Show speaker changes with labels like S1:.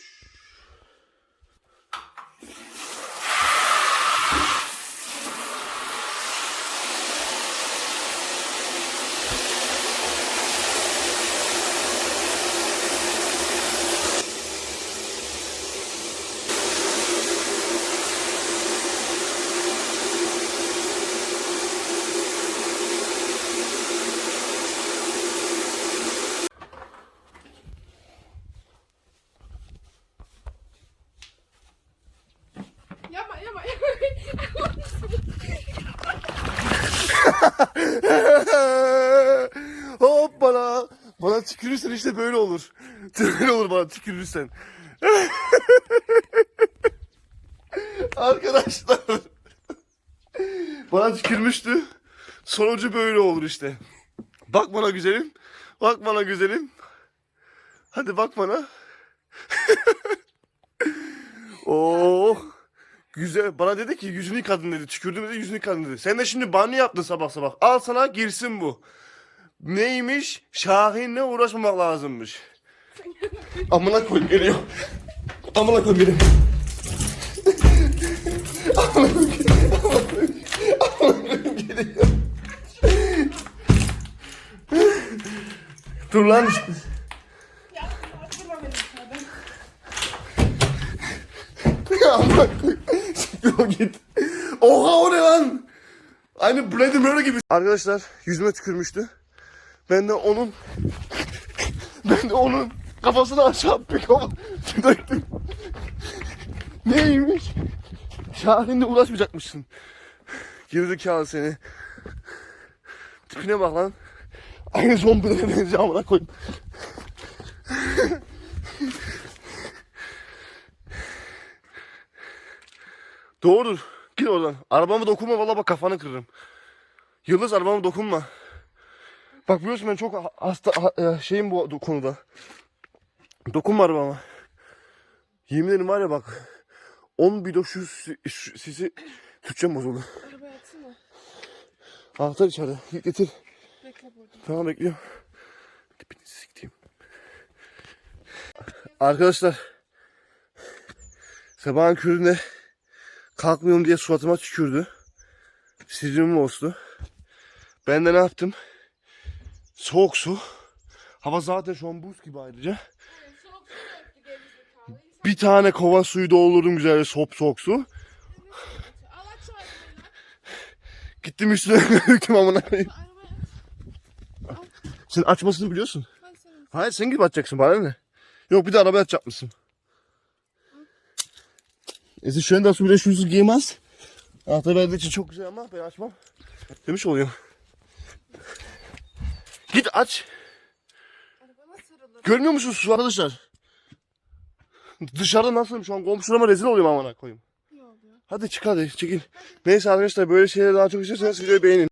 S1: Psh.
S2: Hoppala. Bana tükürürsen işte böyle olur. Böyle olur bana tükürürsen. Arkadaşlar. Bana tükürmüştü. Sonucu böyle olur işte. Bak bana güzelim. Bak bana güzelim. Hadi bak bana. oh. Güzel. Bana dedi ki yüzünü yıkadın dedi. Tükürdüm dedi yüzünü yıkadın dedi. Sen de şimdi banyo yaptın sabah sabah. Al sana girsin bu. Neymiş? Şahin'le uğraşmamak lazımmış. Amına koyayım geliyor. Amına koyayım geliyor. Amına koyayım geliyor. Dur lan işte.
S1: Yapma
S2: o git. Oha o ne lan? Aynı Bloody Mary gibi. Arkadaşlar yüzüme tükürmüştü. Ben de onun ben de onun kafasını aşağı bir kafa döktüm. Neymiş? Şahin'le uğraşmayacakmışsın. Gerizekalı seni. Tipine bak lan. Aynı zombilere benziyor amına koyayım. Doğrudur. Git oradan. Arabama dokunma valla bak kafanı kırırım. Yıldız arabama dokunma. Bak biliyorsun ben çok ha- hasta ha- e, şeyim bu konuda. Dokunma arabama. Yemin ederim var ya bak. 10 bidon şu, şu sisi Türkçem bozuldu.
S1: Arabaya atsana.
S2: Anahtar içeride. Git getir.
S1: Bekle burada.
S2: Tamam bekliyorum. Tipini sikeyim. Arkadaşlar. Sabahın köründe kalkmıyorum diye suratıma tükürdü. Sinirim bozdu. Ben de ne yaptım? Soğuk su. Hava zaten şu an buz gibi ayrıca. Bir tane kova suyu doldurdum güzel sop soğuk su. Gittim üstüne döktüm amına koyayım. Sen açmasını biliyorsun. Hayır sen gibi açacaksın bana ne? Yok bir de arabaya atacak mısın? Es ist schön, dass du mir den Schlüssel gegeben hast. Anahtarı verdiğin için çok güzel ama ben açmam. Demiş oluyorum. Git aç. Görmüyor musun su arkadaşlar? Dışarıda nasılım şu an komşularıma rezil oluyorum amına koyayım. Hadi çık hadi çekil. Neyse arkadaşlar böyle şeyleri daha çok istiyorsanız videoyu beğenin.